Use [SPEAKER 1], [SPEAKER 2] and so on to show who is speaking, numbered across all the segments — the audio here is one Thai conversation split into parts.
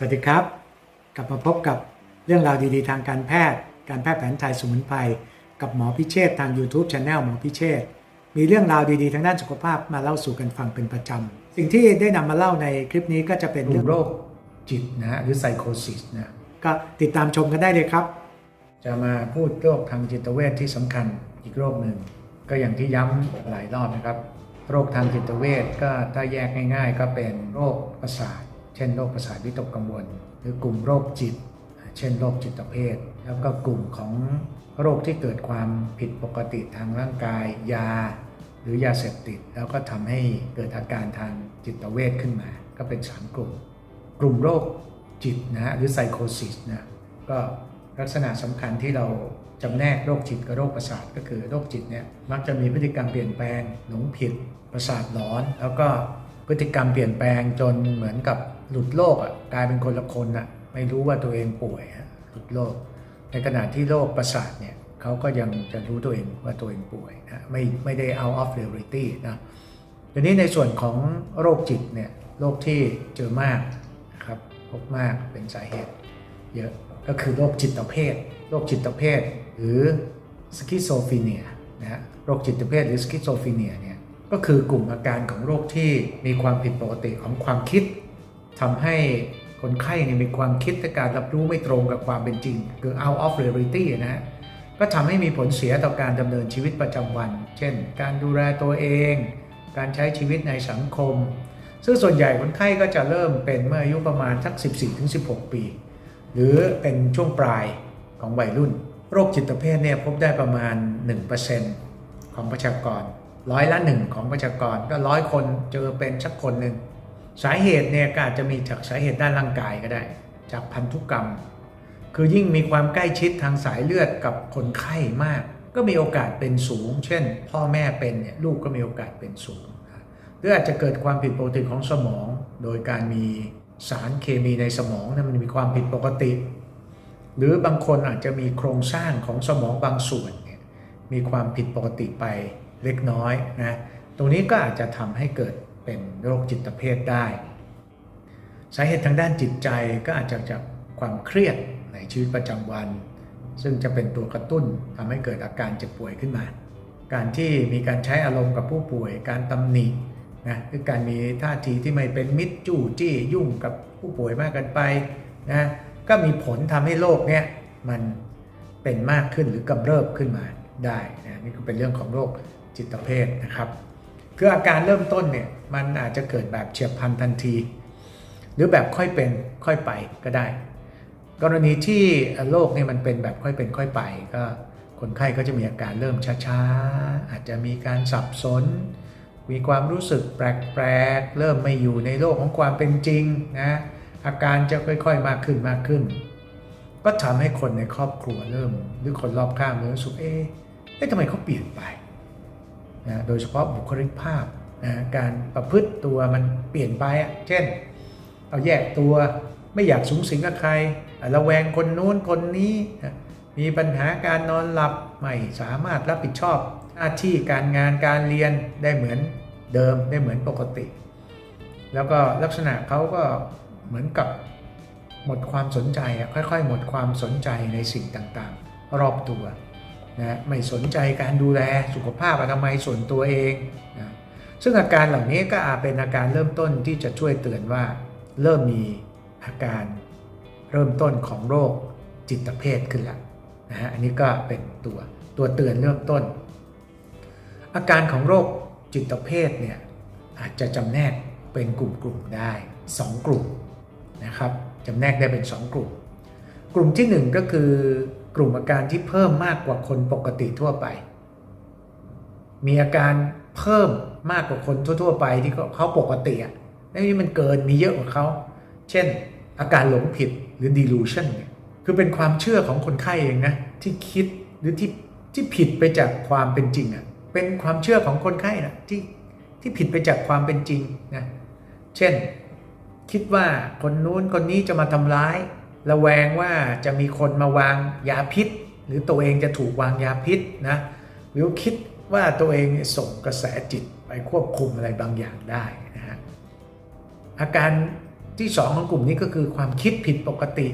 [SPEAKER 1] สวัสดีครับ กลับมาพบกับเรื่องราวดีๆ ทางการแพทย์ การแพทย์แผนไทยสมุนไพรกับหมอพิเชษฐ์ทาง YouTube Channel หมอพิเชษฐ์มีเรื่องราวดีๆ ทางด้านสุขภาพมาเล่าสู่กันฟังเป็นประจำ สิ่งที่ได้นำมาเล่าในคลิปนี้ก็จะเป็น
[SPEAKER 2] กลุ่
[SPEAKER 1] เรื่อ
[SPEAKER 2] ม
[SPEAKER 1] ง
[SPEAKER 2] โรคจิตนะฮะหรือไซโคซิสนะ
[SPEAKER 1] ก็ติดตามชมกันได้เลยครับ
[SPEAKER 2] จะมาพูดโรคทางจิตเวชที่สำคัญอีกโรคหนึ่ง ก็อย่างที่ย้ำหลายรอบนะครับ โรคทางจิตเวชก็ถ้าแยกง่าย ๆ ก็เป็นโรคประสาท เช่นโรคประสาทวิตกกังวล หรือกลุ่มโรคจิต เช่นโรคจิตเภท แล้วก็กลุ่มของโรคที่เกิดความผิดปกติทางร่างกาย ยา หรือยาเสพติด แล้วก็ทำให้เกิดอาการทางจิตเวชขึ้นมา ก็เป็นสามกลุ่ม กลุ่มโรคจิตนะฮะหรือไซโคซิสนะก็ลักษณะสำคัญที่เราจำแนกโรคจิตกับโรคประสาทก็คือโรคจิตเนี่ยมักจะมีพฤติกรรมเปลี่ยนแปลงหลงผิดประสาทหลอน แล้วก็พฤติกรรมเปลี่ยนแปลงจนเหมือนกับ หลุดโลกอะกลายเป็นคนละคนอะไม่รู้ว่าตัวเองป่วยอะหลุดโลก ในขณะที่โรคประสาทเนี่ยเขาก็ยังจะรู้ตัวเองว่าตัวเองป่วยนะไม่ไม่ได้ out of reality นะทีนี้ในส่วนของโรคจิตเนี่ยโรคที่เจอมากนะครับพบมากเป็นสาเหตุเยอะก็คือโรคจิตเภทโรคจิตเภทหรือสกิโซฟีเนียนะฮะโรคจิตเภทหรือสกิโซฟีเนียเนี่ยก็คือกลุ่มอาการของโรคที่มีความผิดปกติของความคิด ทำให้คนไข้เนี่ยมีความคิดและการรับรู้ไม่ตรงกับความเป็นจริง คือ out of reality นะฮะก็ทำให้มีผลเสียต่อการดำเนินชีวิตประจำวัน เช่น การดูแลตัวเอง การใช้ชีวิตในสังคม ซึ่งส่วนใหญ่คนไข้ก็จะเริ่มเป็นเมื่ออายุประมาณสัก 14-16 ปี หรือเป็นช่วงปลายของวัยรุ่น โรคจิตเภทเนี่ยพบได้ประมาณ 1%ของประชากรร้อยละหนึ่งของประชากรก็ร้อยคนเจอเป็นสักคนหนึ่ง สาเหตุเนี่ยก็อาจจะมีจากสาเหตุด้านร่างกายก็ได้ จากพันธุกรรม คือยิ่งมีความใกล้ชิดทางสายเลือดกับคนไข้มาก ก็มีโอกาสเป็นสูง เช่น พ่อแม่เป็นเนี่ยลูกก็มีโอกาสเป็นสูงหรืออาจจะเกิดความผิดปกติของสมอง โดยการมีสารเคมีในสมองนะมันมีความผิดปกติ หรือบางคนอาจจะมีโครงสร้างของสมองบางส่วนเนี่ยมีความผิดปกติไปเล็กน้อยนะตรงนี้ก็อาจจะทำให้เกิด เป็นโรคจิตเภทได้ สาเหตุทางด้านจิตใจก็อาจจะจากความเครียดในชีวิตประจำวัน ซึ่งจะเป็นตัวกระตุ้นทำให้เกิดอาการเจ็บป่วยขึ้นมา การที่มีการใช้อารมณ์กับผู้ป่วย การตำหนินะหรือการมีท่าทีที่ไม่เป็นมิตรจู้จี้ยุ่งกับผู้ป่วยมากเกินไปนะก็มีผลทำให้โรคเนี้ยมันเป็นมากขึ้นหรือกำเริบขึ้นมาได้นะนี่ก็เป็นเรื่องของโรคจิตเภทนะครับ คืออาการเริ่มต้นเนี่ยมันอาจจะเกิดแบบเฉียบพลันทันที หรือแบบค่อยเป็นค่อยไปก็ได้ กรณีที่โรคเนี่ยมันเป็นแบบค่อยเป็นค่อยไป ก็คนไข้ก็จะมีอาการเริ่มช้าๆ อาจจะมีการสับสน มีความรู้สึกแปลกๆ เริ่มไม่อยู่ในโลกของความเป็นจริงนะอาการจะค่อยๆมากขึ้นมากขึ้น ก็ทำให้คนในครอบครัวเริ่ม หรือคนรอบข้างเริ่มรู้สึกเอ๊ะเอ๊ะทำไมเขาเปลี่ยนไป นะโดยเฉพาะบุคลิกภาพนะการประพฤติตัวมันเปลี่ยนไปอะเช่น เอาแยกตัวไม่อยากสูงสิงกับใครระแวงคนนู้นคนนี้นะมีปัญหาการนอนหลับไม่สามารถรับผิดชอบหน้าที่การงานการเรียนได้เหมือนเดิมได้เหมือนปกติ แล้วก็ลักษณะเขาก็เหมือนกับหมดความสนใจอะค่อยๆ หมดความสนใจในสิ่งต่างๆ รอบตัว นะไม่สนใจการดูแลสุขภาพอนามัยส่วนตัวเองนะซึ่งอาการเหล่านี้ก็อาจเป็นอาการเริ่มต้นที่จะช่วยเตือนว่า เริ่มมีอาการเริ่มต้นของโรคจิตเภทขึ้นแล้วนะฮะอันนี้ก็เป็นตัวตัวเตือนเริ่มต้น อาการของโรคจิตเภทเนี่ยอาจจะจำแนกเป็นกลุ่มๆได้ 2 กลุ่มนะครับจำแนกได้เป็น 2 กลุ่ม กลุ่มที่ 1 ก็คือ กลุ่มอาการที่เพิ่มมากกว่าคนปกติทั่วไป มีอาการเพิ่มมากกว่าคนทั่ว ๆ ไปที่เขาปกติอะนี่มันเกินมีเยอะกว่าเขา เช่น อาการหลงผิดหรือ delusion เนี่ยคือเป็นความเชื่อของคนไข้เองนะที่คิดหรือที่ที่ผิดไปจากความเป็นจริงอะเป็นความเชื่อของคนไข้นะที่ที่ผิดไปจากความเป็นจริงนะเช่น คิดว่าคนนู้นคนนี้จะมาทำร้าย ระแวงว่าจะมีคนมาวางยาพิษ หรือตัวเองจะถูกวางยาพิษนะหรือคิดว่าตัวเองส่งกระแสจิตไปควบคุมอะไรบางอย่างได้นะฮะอาการที่สองของกลุ่มนี้ก็คือความคิดผิดปกติ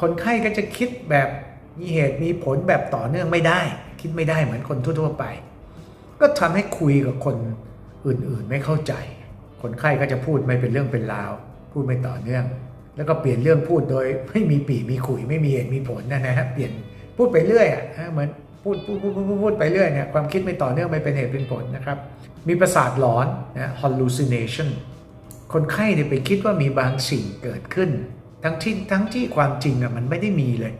[SPEAKER 2] คนไข้ก็จะคิดแบบมีเหตุมีผลแบบต่อเนื่องไม่ได้ คิดไม่ได้เหมือนคนทั่วๆไป ก็ทำให้คุยกับคนอื่นๆไม่เข้าใจ คนไข้ก็จะพูดไม่เป็นเรื่องเป็นราว พูดไม่ต่อเนื่อง แล้วก็เปลี่ยนเรื่องพูดโดยไม่มีปีมีขุยไม่มีเหตุมีผลนะนะฮะเปลี่ยนพูดไปเรื่อยอะเหมือนพูดพูดพูดพูดพูดพูดไปเรื่อยเนี่ยความคิดไม่ต่อเนื่องไม่เป็นเหตุเป็นผลนะครับ มีประสาทหลอนนะ hallucination คนไข้เนี่ยไปคิดว่ามีบางสิ่งเกิดขึ้น ทั้งที่ทั้งที่ความจริงอะมันไม่ได้มีเลย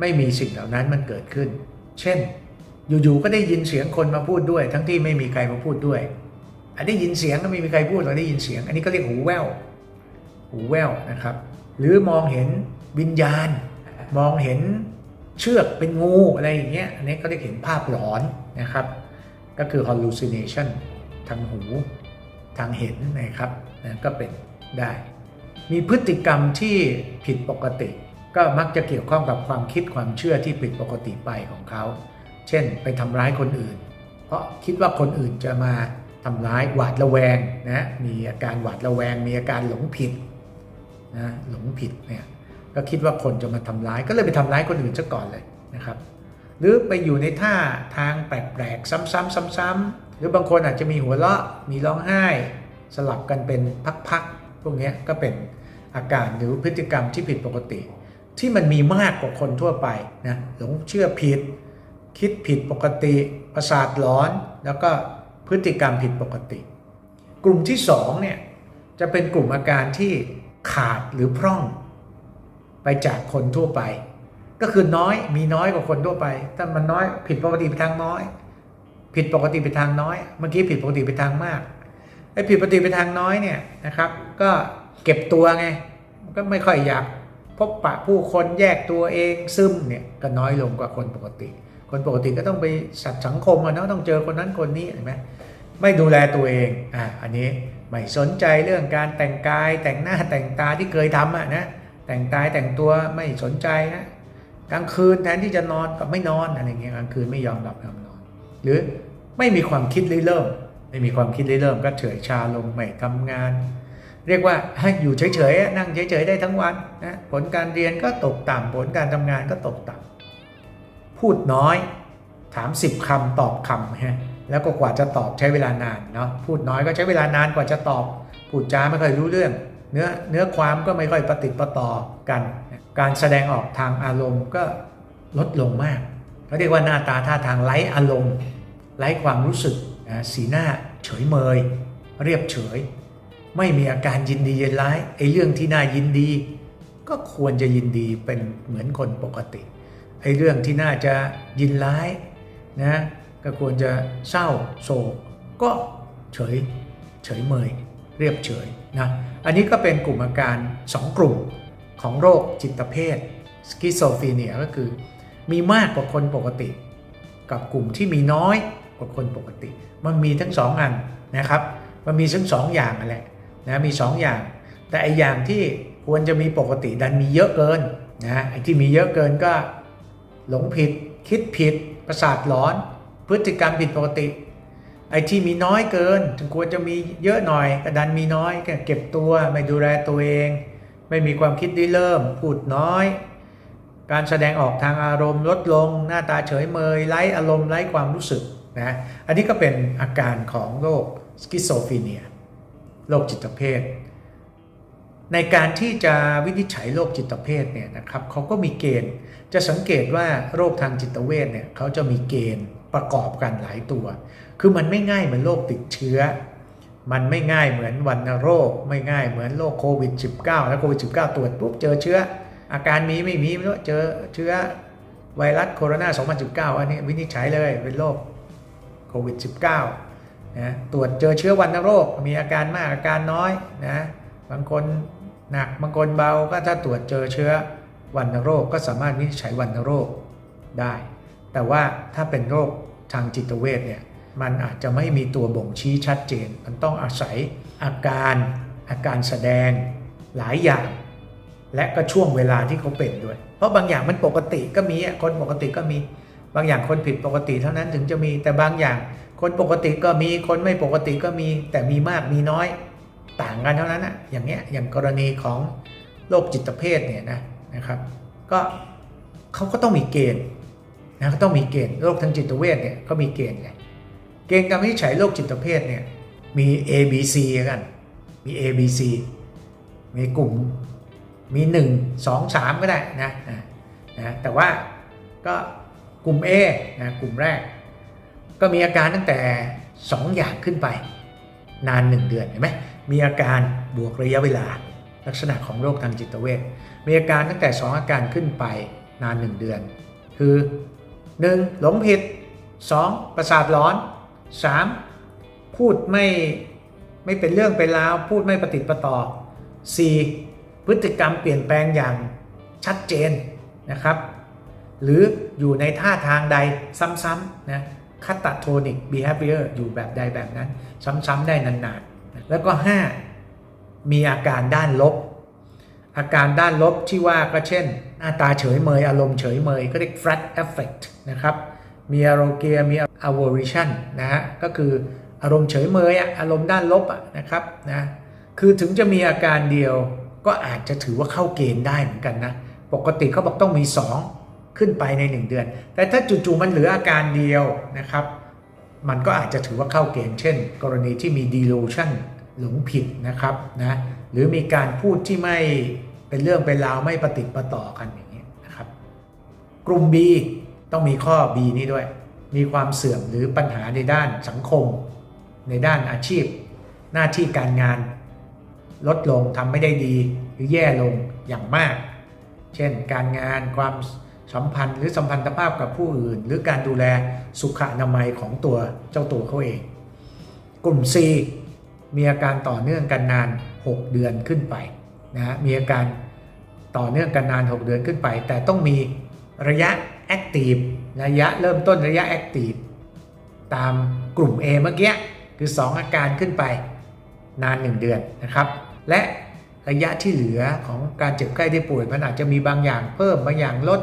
[SPEAKER 2] ไม่มีสิ่งเหล่านั้นมันเกิดขึ้น เช่น อยู่ๆก็ได้ยินเสียงคนมาพูดด้วย ทั้งที่ไม่มีใครมาพูดด้วย อันได้ยินเสียงก็ไม่มีใครพูดเราได้ยินเสียง อันนี้ก็เรียกหูแว่วหูแว่วนะครับ หรือมองเห็นวิญญาณ มองเห็นเชือกเป็นงูอะไรอย่างเงี้ยอันนี้ก็เรียกเห็นภาพหลอนนะครับ ก็คือ hallucination ทางหูทางเห็นนะครับนะก็เป็นได้ มีพฤติกรรมที่ผิดปกติ ก็มักจะเกี่ยวข้องกับความคิดความเชื่อที่ผิดปกติไปของเขา เช่นไปทำร้ายคนอื่น เพราะคิดว่าคนอื่นจะมาทำร้ายหวาดระแวงนะมีอาการหวาดระแวง มีอาการหลงผิด นะหลงผิดเนี่ยก็คิดว่าคนจะมาทำร้าย ก็เลยไปทำร้ายคนอื่นซะก่อนเลยนะครับ หรือไปอยู่ในท่าทางแปลกๆ ซ้ำๆซ้ำๆหรือบางคนอาจจะมีหัวเราะมีร้องไห้ สลับกันเป็นพักๆพวกนี้ก็เป็นอาการหรือพฤติกรรมที่ผิดปกติ ที่มันมีมากกว่าคนทั่วไปนะหลงเชื่อผิด คิดผิดปกติ ประสาทหลอน แล้วก็พฤติกรรมผิดปกติ กลุ่มที่2เนี่ยจะเป็นกลุ่มอาการที่ ขาดหรือพร่อง ไปจากคนทั่วไป ก็คือน้อยมีน้อยกว่าคนทั่วไป ถ้ามันน้อยผิดปกติไปทางน้อย ผิดปกติไปทางน้อย เมื่อกี้ผิดปกติไปทางมากไอ้ผิดปกติไปทางน้อยเนี่ยนะครับ ก็เก็บตัวไงก็ไม่ค่อยอยากพบปะผู้คนแยกตัวเองซึมเนี่ยก็น้อยลงกว่าคนปกติ คนปกติก็ต้องไปสัตว์สังคมอะเนาะต้องเจอคนนั้นคนนี้เห็นไหมไม่ดูแลตัวเองอะอันนี้ ไม่สนใจเรื่องการแต่งกายแต่งหน้าแต่งตาที่เคยทำอะนะแต่งกายแต่งตัวไม่สนใจนะกลางคืนแทนที่จะนอนก็ไม่นอนอะไรเงี้ยกลางคืนไม่ยอมหลับยอมนอน หรือไม่มีความคิดเริ่ม ไม่มีความคิดเริ่มก็เฉยชาลงไม่ทำงาน เรียกว่าอยู่เฉยๆนั่งเฉยๆได้ทั้งวันนะผลการเรียนก็ตกต่ำผลการทำงานก็ตกต่ำพูดน้อย ถาม10คำตอบคำฮะ แล้วก็กว่าจะตอบใช้เวลานานเนาะพูดน้อยก็ใช้เวลานานกว่าจะตอบพูดจาไม่ค่อยรู้เรื่อง เนื้อเนื้อความก็ไม่ค่อยประติดประต่อกัน การแสดงออกทางอารมณ์ก็ลดลงมากเขาเรียกว่าหน้าตาท่าทางไร้อารมณ์ไร้ความรู้สึกนะสีหน้าเฉยเมย เรียบเฉย ไม่มีอาการยินดียินร้ายไอ้เรื่องที่น่ายินดี ก็ควรจะยินดีเป็นเหมือนคนปกติไอ้เรื่องที่น่าจะยินร้ายนะ ก็ควรจะเศร้าโศกก็เฉยเฉยเมย เรียบเฉยนะอันนี้ก็เป็นกลุ่มอาการ 2 กลุ่มของโรคจิตเภทสกิโซฟีเนียก็คือ มีมากกว่าคนปกติ กับกลุ่มที่มีน้อยกว่าคนปกติ มันมีทั้งสองอันนะครับ มันมีทั้งสองอย่างนั่นแหละนะมี2ออย่าง แต่ไออย่างที่ควรจะมีปกติดันมีเยอะเกินนะไอที่มีเยอะเกินก็หลงผิดคิดผิดประสาทหลอน พฤติกรรมผิดปกติ ไอที่มีน้อยเกิน ถึงควรจะมีเยอะหน่อยก็ดันมีน้อยเก็บตัวไม่ดูแลตัวเอง ไม่มีความคิดได้เริ่ม พูดน้อย การแสดงออกทางอารมณ์ลดลง หน้าตาเฉยเมยไร้อารมณ์ไร้ความรู้สึกนะอันนี้ก็เป็นอาการของโรคสกิโซฟีเนียโรคจิตเภทในการที่จะวินิจฉัยโรคจิตเภทเนี่ยนะครับเขาก็มีเกณฑ์ จะสังเกตว่าโรคทางจิตเวชเนี่ยเขาจะมีเกณฑ์ ประกอบกันหลายตัว คือมันไม่ง่ายเหมือนโรคติดเชื้อ มันไม่ง่ายเหมือนวัณโรค ไม่ง่ายเหมือนโรคโควิด -19 แล้วโควิด -19 ตรวจปุ๊บเจอเชื้อ อาการมีไม่มีไม่รู้เจอเชื้อไวรัสโคโรนา 2019 อันนี้วินิจฉัยเลยเป็นโรคโควิด -19 นะตรวจเจอเชื้อวัณโรค มีอาการมากอาการน้อยนะบางคนหนักบางคนเบาก็ถ้าตรวจเจอเชื้อวัณโรคก็สามารถวินิจฉัยวัณโรคได้ แต่ว่าถ้าเป็นโรคทางจิตเวชเนี่ยมันอาจจะไม่มีตัวบ่งชี้ชัดเจน มันต้องอาศัยอาการอาการแสดงหลายอย่าง และก็ช่วงเวลาที่เขาเป็นด้วย เพราะบางอย่างมันปกติก็มีคนปกติก็มีบางอย่างคนผิดปกติเท่านั้นถึงจะมีแต่บางอย่างคนปกติก็มีคนไม่ปกติก็มี แต่มีมากมีน้อยต่างกันเท่านั้นนะอย่างเนี้ยอย่างกรณีของโรคจิตเภทเนี่ยนะนะครับ ก็เขาก็ต้องมีเกณฑ์ นะก็ต้องมีเกณฑ์โรคทางจิตเวชเนี่ยก็มีเกณฑ์ไงเกณฑ์การวินิจฉัยโรคจิตเภทเนี่ยมี A B C กันมี A B C มีกลุ่มมี 1 2 3 ก็ได้นะนะนะแต่ว่าก็กลุ่ม A นะกลุ่มแรก ก็มีอาการตั้งแต่ 2 อย่างขึ้นไป นาน 1 เดือนเห็นไหมมีอาการบวกระยะเวลา ลักษณะของโรคทางจิตเวชมีอาการตั้งแต่ 2 อาการขึ้นไปนาน 1 เดือน คือ 1. หลงผิด 2. ประสาทร้อน 3. พูดไม่ไม่เป็นเรื่องเป็นราว พูดไม่ประติประต่อ 4. พฤติกรรมเปลี่ยนแปลงอย่างชัดเจนนะครับ หรืออยู่ในท่าทางใดซ้ำๆนะคาตาโทนิก behavior อยู่แบบใดแบบนั้น ซ้ำๆได้นานๆ แล้วก็ 5. มีอาการด้านลบ อาการด้านลบที่ว่าก็เช่น น้าตาเฉยเมย อารมณ์เฉยเมย ก็เรียก flat affect นะครับ มีอารมเกียมี aversion นะฮะ ก็คืออารมณ์เฉยเมยอะอารมณ์ด้านลบนะครับนะ คือถึงจะมีอาการเดียวก็อาจจะถือว่าเข้าเกณฑ์ได้เหมือนกันนะ ปกติเขาบอกต้องมี 2 ขึ้นไปใน 1 เดือน แต่ถ้าจู่ๆมันเหลืออาการเดียวนะครับ มันก็อาจจะถือว่าเข้าเกณฑ์ เช่น กรณีที่มี delusion หลงผิดนะครับนะ หรือมีการพูดที่ไม่ เป็นเรื่องเป็นราวไม่ประติดประต่อกันอย่างนี้นะครับ กลุ่ม B ต้องมีข้อ B นี้ด้วย มีความเสื่อมหรือปัญหาในด้านสังคม ในด้านอาชีพ หน้าที่การงาน ลดลงทำไม่ได้ดีหรือแย่ลงอย่างมาก เช่น การงานความสัมพันธ์หรือสัมพันธภาพกับผู้อื่น หรือการดูแลสุขอนามัยของตัวเจ้าตัวเขาเอง กลุ่ม C มีอาการต่อเนื่องกันนาน 6 เดือนขึ้นไป นะฮะมีอาการต่อเนื่องกันนาน 6 เดือนขึ้นไป แต่ต้องมีระยะแอคทีฟระยะเริ่มต้นระยะแอคทีฟตามกลุ่ม A เมื่อกี้คือ 2 อาการขึ้นไปนาน 1 เดือนนะครับ และระยะที่เหลือของการเจ็บไข้ได้ป่วยมันอาจจะมีบางอย่างเพิ่มบางอย่างลด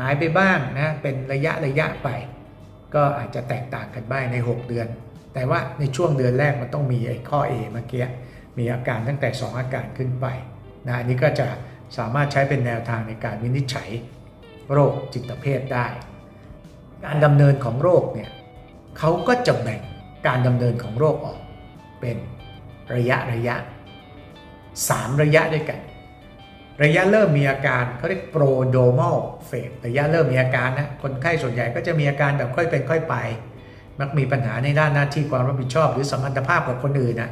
[SPEAKER 2] หายไปบ้างนะเป็นระยะระยะไป ก็อาจจะแตกต่างกันบ้างใน 6 เดือน แต่ว่าในช่วงเดือนแรกมันต้องมีไอ้ข้อ A เมื่อกี้มีอาการตั้งแต่ 2 อาการขึ้นไป นะอันนี้ก็จะสามารถใช้เป็นแนวทางในการวินิจฉัยโรคจิตเภทได้ การดำเนินของโรคเนี่ยเขาก็จะแบ่งการดำเนินของโรคออก เป็นระยะระยะ 3 ระยะด้วยกัน ระยะเริ่มมีอาการเขาเรียก prodromal phase ระยะเริ่มมีอาการนะคนไข้ส่วนใหญ่ก็จะมีอาการแบบค่อยเป็นค่อยไป มักมีปัญหาในด้านหน้าที่ความรับผิดชอบ หรือสัมพันธภาพกับคนอื่นนะ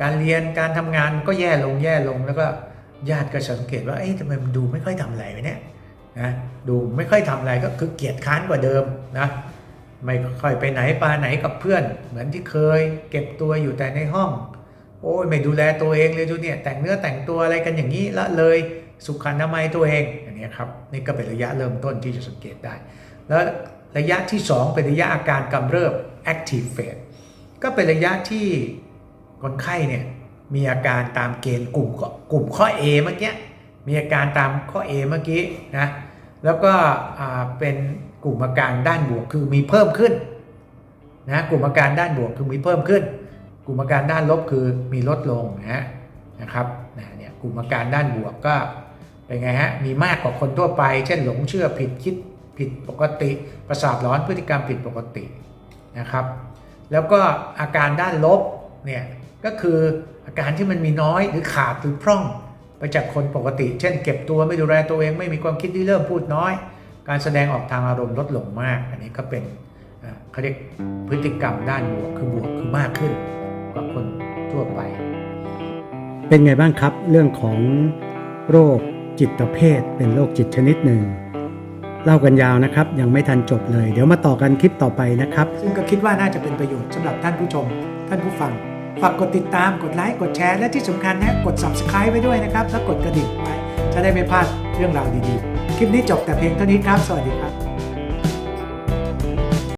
[SPEAKER 2] การเรียนการทำงานก็แย่ลงแย่ลงแล้วก็ ญาติก็สังเกตว่าเอ๊ะทำไมมันดูไม่ค่อยทำอะไรเนี่ยนะดูไม่ค่อยทำอะไรก็คือเกียจค้านกว่าเดิมนะไม่ค่อยไปไหนปาไหนกับเพื่อน เหมือนที่เคย เก็บตัวอยู่แต่ในห้อง โอ้ยไม่ดูแลตัวเองเลยดูเนี่ยแต่งเนื้อแต่งตัวอะไรกันอย่างนี้ละเลยสุขอนามัยตัวเองอย่างนี้ครับนี่ก็เป็นระยะเริ่มต้นที่จะสังเกตได้ แล้วระยะที่ 2 เป็นระยะอาการกำเริบ active phase ก็เป็นระยะที่คนไข้เนี่ย มีอาการตามเกณฑ์กลุ่มกลุ่มข้อ A เมื่อกี้มีอาการตามข้อ A เมื่อกี้นะแล้วก็เป็นกลุ่มอาการด้านบวกคือมีเพิ่มขึ้นนะกลุ่มอาการด้านบวกคือมีเพิ่มขึ้น กลุ่มอาการด้านลบคือมีลดลงนะฮะนะครับนะเนี่ยกลุ่มอาการด้านบวกก็เป็นไงฮะมีมากกว่าคนทั่วไป เช่นหลงเชื่อผิดคิดผิดปกติ ประสาทร้อนพฤติกรรมผิดปกตินะครับ แล้วก็อาการด้านลบเนี่ยก็คือ อาการที่มันมีน้อยหรือขาดหรือพร่องไปจากคนปกติ เช่น เก็บตัวไม่ดูแลตัวเองไม่มีความคิดที่เริ่มพูดน้อย การแสดงออกทางอารมณ์ลดลงมาก อันนี้ก็เป็นอ่าเขาเรียกพฤติกรรมด้านบวกคือบวกคือมากขึ้นกว่าคนทั่วไป
[SPEAKER 1] เป็นไงบ้างครับ เรื่องของโรคจิตเภทเป็นโรคจิตชนิดหนึ่งเล่ากันยาวนะครับ ยังไม่ทันจบเลย เดี๋ยวมาต่อกันคลิปต่อไปนะครับ ซึ่งก็คิดว่าน่าจะเป็นประโยชน์สำหรับท่านผู้ชม ท่านผู้ฟัง ฝากกดติดตามกดไลค์กดแชร์และที่สำคัญนะกด subscribe ไว้ด้วยนะครับ แล้วกดกระดิ่งไว้จะได้ไม่พลาดเรื่องราวดีๆ คลิปนี้จบแต่เพียงเท่านี้ครับ สวัสดีครับ